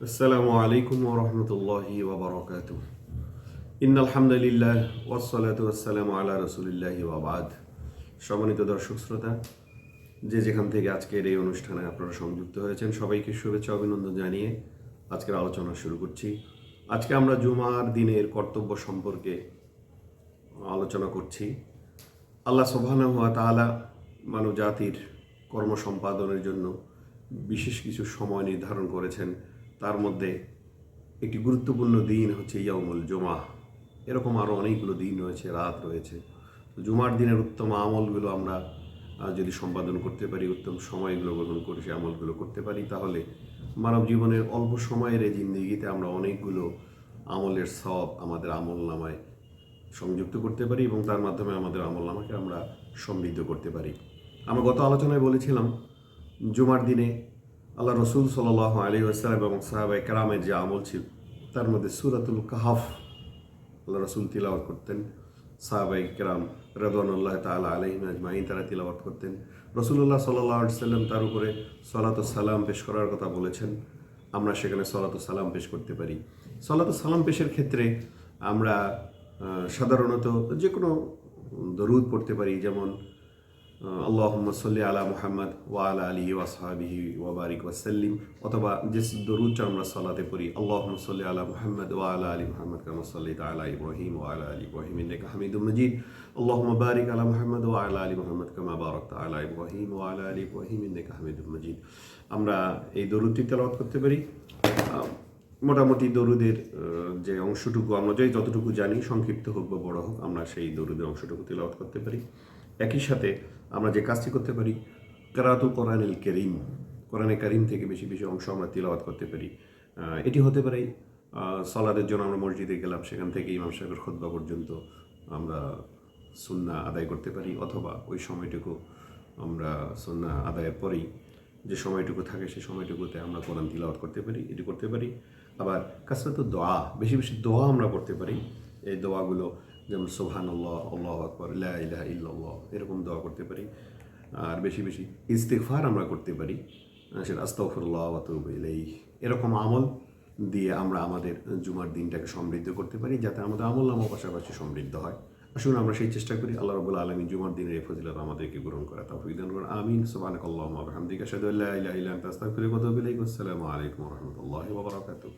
আসসালামু আলাইকুম ওরহমতুল্লাহি ওবরাকাত ইন আলহামদুলিল্লাহ ওয়াসালাত ওয়াসালাম আল্লাহ রসুলিল্লাহি ওয়াবাদ সম্মানিত দর্শক শ্রোতা, যে যেখান থেকে আজকের এই অনুষ্ঠানে আপনারা সংযুক্ত হয়েছেন, সবাইকে শুভেচ্ছা অভিনন্দন জানিয়ে আজকের আলোচনা শুরু করছি। আজকে আমরা জুমার দিনের কর্তব্য সম্পর্কে আলোচনা করছি। আল্লাহ সোভানা হুয়া তালা মানব জাতির কর্ম সম্পাদনের জন্য বিশেষ কিছু সময় নির্ধারণ করেছেন। তার মধ্যে একটি গুরুত্বপূর্ণ দিন হচ্ছে ইয়াউমুল জুমা এরকম আরও অনেকগুলো দিন রয়েছে, রাত রয়েছে। জুমার দিনের উত্তম আমলগুলো আমরা যদি সম্পাদন করতে পারি, উত্তম সময়গুলো গ্রহণ করে সে আমলগুলো করতে পারি, তাহলে মানব জীবনের অল্প সময়ের এই জিন্দিগিতে আমরা অনেকগুলো আমলের সব আমাদের আমল নামায় সংযুক্ত করতে পারি এবং তার মাধ্যমে আমাদের আমল নামাকে আমরা সমৃদ্ধ করতে পারি। আমরা গত আলোচনায় বলেছিলাম, জুমার দিনে আল্লাহ রসুল সাল আলী আসসালাম এবং সাহাবাই কারামের যে আমল ছিল, তার মধ্যে সুরাতুল কাহাফ আল্লাহ রসুল তিলাওয়াত করতেন। সাহাবাই কেরাম রদওয়ানুল্লাহ তালা আলহিম আজমাইন তারা তিলাওয়াত করতেন। রসুল্লাহ সাল্লাহ সাল্লাম তার উপরে সলাত সালাম পেশ করার কথা বলেছেন। আমরা সেখানে সলাত সালাম পেশ করতে পারি। সলাত সালাম পেশের ক্ষেত্রে আমরা সাধারণত যে কোনো দরুদ পড়তে পারি, যেমন আল্লাহম্মা সাল্লি আলা মুহাম্মদ ওয়া আলা ওয়াসহাবিহি ওয়াবারিক ওয়াসাল্লিম অথবা যে দরুদটা আমরা সালাতে পড়ি, আল্লাহম্মা সাল্লি আলা মুহাম্মদ ওয়া আলা মুহাম্মদ কামা সাল্লাইতা আলা ইব্রাহিম ওয়া আলা ইব্রাহিম ইন্নাকা হামিদুম মাজিদ। আল্লাহুম্মা বারিক আলা মুহাম্মদ ওয়া আলা মুহাম্মদ কামা বারাকতা আলা ইব্রাহিম ওয়া আলা ইব্রাহিম ইন্নাকা হামিদুম মাজিদ। আমরা এই দরুদটি তেলাওয়াত করতে পারি। মোটামুটি দরুদের যে অংশটুকু, আমরা যে যতটুকু জানি, সংক্ষিপ্ত হোক বা বড় হোক, আমরা সেই দরুদের অংশটুকু তেলাওয়াত করতে পারি। একই সাথে আমরা যে কাজটি করতে পারি, কেরাতুল কোরআনুল করিম, কোরআনে করিম থেকে বেশি বেশি অংশ আমরা তিলাওয়াত করতে পারি। এটি হতে পারে সলাদের জন্য আমরা মসজিদে গেলাম, সেখান থেকে ইমাম সাহেবের খোদ্া পর্যন্ত আমরা সুন্না আদায় করতে পারি, অথবা ওই সময়টুকু আমরা সুন্না আদায়ের পরেই যে সময়টুকু থাকে সেই সময়টুকুতে আমরা কোরআন তিলাওয়াত করতে পারি, এটি করতে পারি। আবার কাছে তো দোয়া, বেশি বেশি দোয়া আমরা করতে পারি। এই দোয়াগুলো যেমন সোহান আল্লাহ আল্লাহ আকবর ইলাহ ইলাহা ইল্লাল্লাহ, এরকম দোয়া করতে পারি। আর বেশি বেশি ইস্তেকফার আমরা করতে পারি। সেটা আস্তাফরুল্লাহ আতুব এরকম আমল দিয়ে আমরা আমাদের জুমার দিনটাকে সমৃদ্ধ করতে পারি, যাতে আমাদের আমল নামও পাশাপাশি সমৃদ্ধ হয়। আসুন আমরা সেই চেষ্টা করি, আল্লাহ রবুল্লা আলমী জুমার দিনের এই ফজিলত আমাদেরকে গ্রহণ করা তৌফিক দান করুন। আমিন। সুবহানাক আল্লাহুম্মা ওয়া বিহামদিকা, আশহাদু আল্লা ইলাহা আস্তাগফিরুকা ওয়া আসসালামু আলাইকুম রাহমাতুল্লাহি ওয়া বারাকাতুহু।